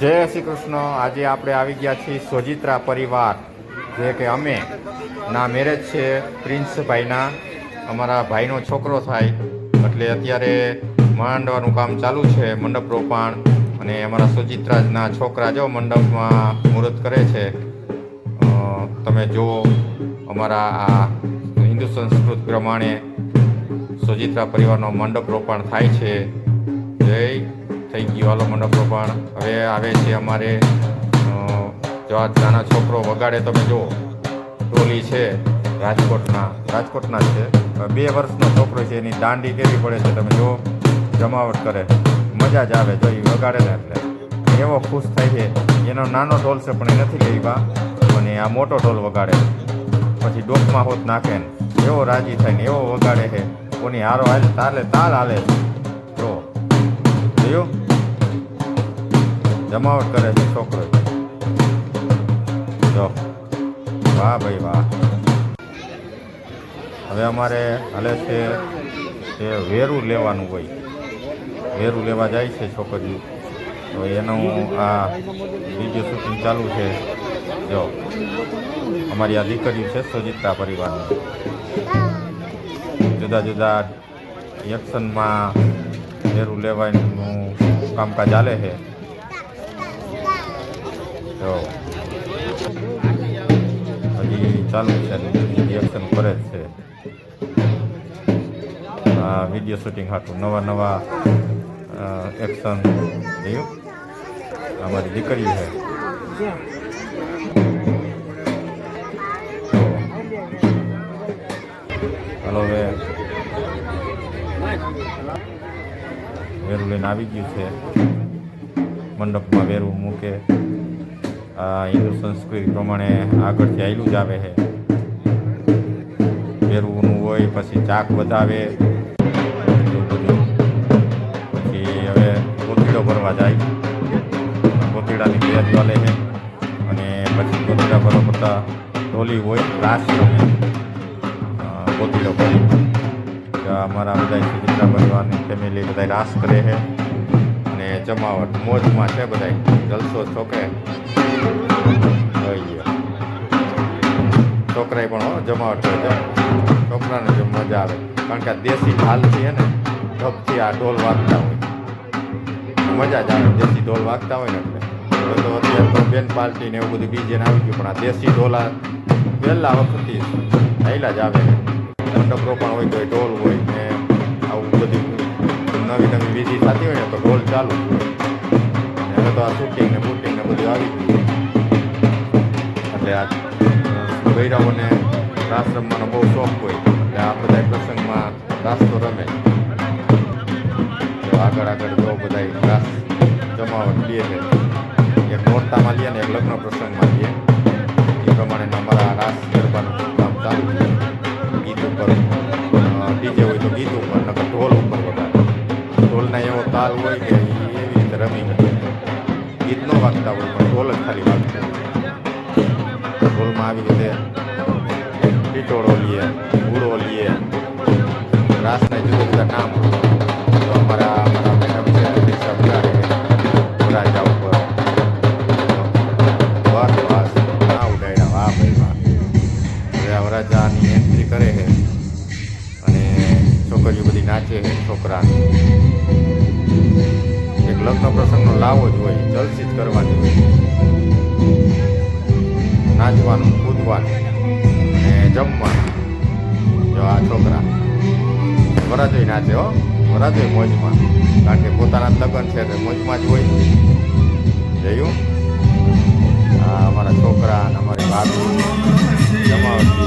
જય શ્રી કૃષ્ણ. આજે આપણે આવી ગયા છીએ સોજિત્રા પરિવાર. જે કે અમે, ના મેરેજ છે પ્રિન્સભાઈના અમારા ભાઈનો છોકરો થાય, એટલે અત્યારે માંડવાનું કામ ચાલુ છે મંડપ રોપાણ. અને અમારા સોજિત્રાજના છોકરા જો મંડપમાં મુહૂર્ત કરે છે. તમે જુઓ, અમારા આ હિન્દુ સંસ્કૃત પ્રમાણે સોજિત્રા પરિવારનો મંડપ રોપાણ થાય છે. જય થઈ ગયું હાલો મંડપ પણ હવે આવે છે અમારે જો આ નાના છોકરો વગાડે તમે જુઓ, ટોલી છે, રાજકોટના રાજકોટના જ છે. બે વર્ષનો છોકરો છે, એની દાંડી કેવી પડે છે તમે જુઓ, જમાવટ કરે. મજા જ આવે જો એ વગાડે ને એટલે. એવો ખુશ થાય છે. એનો નાનો ઢોલ છે, પણ એ નથી લેવા અને આ મોટો ઢોલ વગાડે. પછી ડોકમાં હોત નાખે ને. એવો રાજી થાય ને, એવો વગાડે છે. કોની હારો હાલ, તાલે તાલ હાલે જો જોયું? જમાવટ કરે છે છોકરો. જો. વાહ ભાઈ વાહ. હવે અમારે હાલે છે તે વેરું લેવાનું હોય. વેરું લેવા જાય છે છોકરીઓ તો એનું આ વીડિયો શૂટિંગ ચાલુ છે. જો. અમારી આ દીકરી છે સુજીતા પરિવારની. જુદા જુદા એક્શનમાં વેરું લેવાનું કામકાજ ચાલે છે. જો હજી ચાલુ છે રિએક્શન કરે જ છે. આ વીડિયો શૂટિંગ હાટું નવા નવા એક્શન થયું. અમારી દીકરી છે. હલો હવે. વેરું લઈને આવી ગયું છે. મંડપમાં વેરું મૂકે. આ હિન્દુ સંસ્કૃતિ પ્રમાણે આગળથી આવેલું જ આવે છે. વેરવું હોય, પછી ચાક વધાવે. બધું. પછી હવે કોથીડો ભરવા જાય. કોથીડાની તૈયારી ચાલે છે. અને પછી કોથીડા ભરવા પડતા ઢોલી હોય, રાસ કોથીડો ભરી. અમારા બધા સુચિત્રા બનવાની ફેમિલી બધા રાસ કરે છે અને જમાવટ, મોજમાં છે બધા જલસો છોકરે. છોકરાએ પણ હો, જમાવટ છે. છોકરાને જો મજા આવે. કારણ કે આ દેશી ઢાલથી છે ને, ઢબથી આ ઢોલ વાગતા હોય. મજા જ આવે દેશી ઢોલ વાગતા હોય ને એટલે. તો અત્યારે તો બેન પાર્ટી ને એવું બધું બીજે આવી ગયું, પણ આ દેશી ઢોલા પહેલાં વખતથી થયેલા જ આવે. મંડપ પણ હોય તો ઢોલ હોય ને આવું બધું નવી નવી વિધિ થતી હોય ને તો ઢોલ ચાલુ ને હવે તો આ શૂટિંગ ને બુટિંગ ને બધું આવી ગયું એટલે આ ભૈરવોને રાસ રમવાનો બહુ શોખ હોય, એટલે આ બધા પ્રસંગમાં રાસ તો રમે આગળ આગળ જો બધા રાસ જમાવટ લે છે. એક નોરતામાં લઈએ ને એક લગ્ન પ્રસંગમાં લઈએ. એ પ્રમાણે અમારા રાસ ગરબાનું કામ ચાલુ ઢોલમાં આવી રીતે ટીટોળો લઈએ ગુડો લઈએ. રાસના જુદા જુદા નામ તો વરાજા ઉપર વાસ વાસ ના ઉડાડ્યા. વાહ ભાઈ, વાહ. હવે એન્ટ્રી કરે છે અને છોકરીઓ બધી નાચે છે છોકરા એક લગ્ન પ્રસંગનો લાવો જ હોય, જલસી જ કરવાની હોય. નાચવાનું, કૂદવાનું ને જમવાનું. જો આ છોકરા વરાજોય નાચે હો વરાજોય મોજમાં. કારણ કે પોતાના લગ્ન છે, એટલે મોજમાં જ હોય. જયું? આ અમારા છોકરા અને અમારી બાજુ જમાવટ.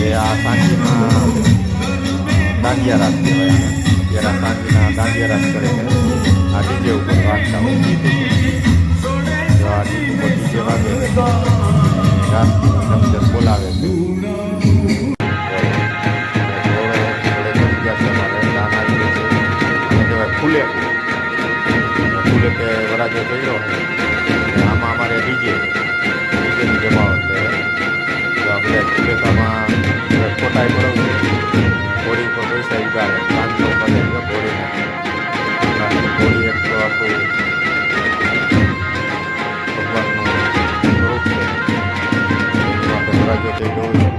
એ આ સાંજના દાંડિયા રાસ કહેવાય. અત્યારે સાંજના દાંડિયા રાસ કરે છે. આ ડીજે ઉપર વાંચતા હોય. નમજર બોલાવે છે ફૂલે ફૂલે કે વરાજો કર્યો આમાં અમારે ડીજે ગજરાજો થઈ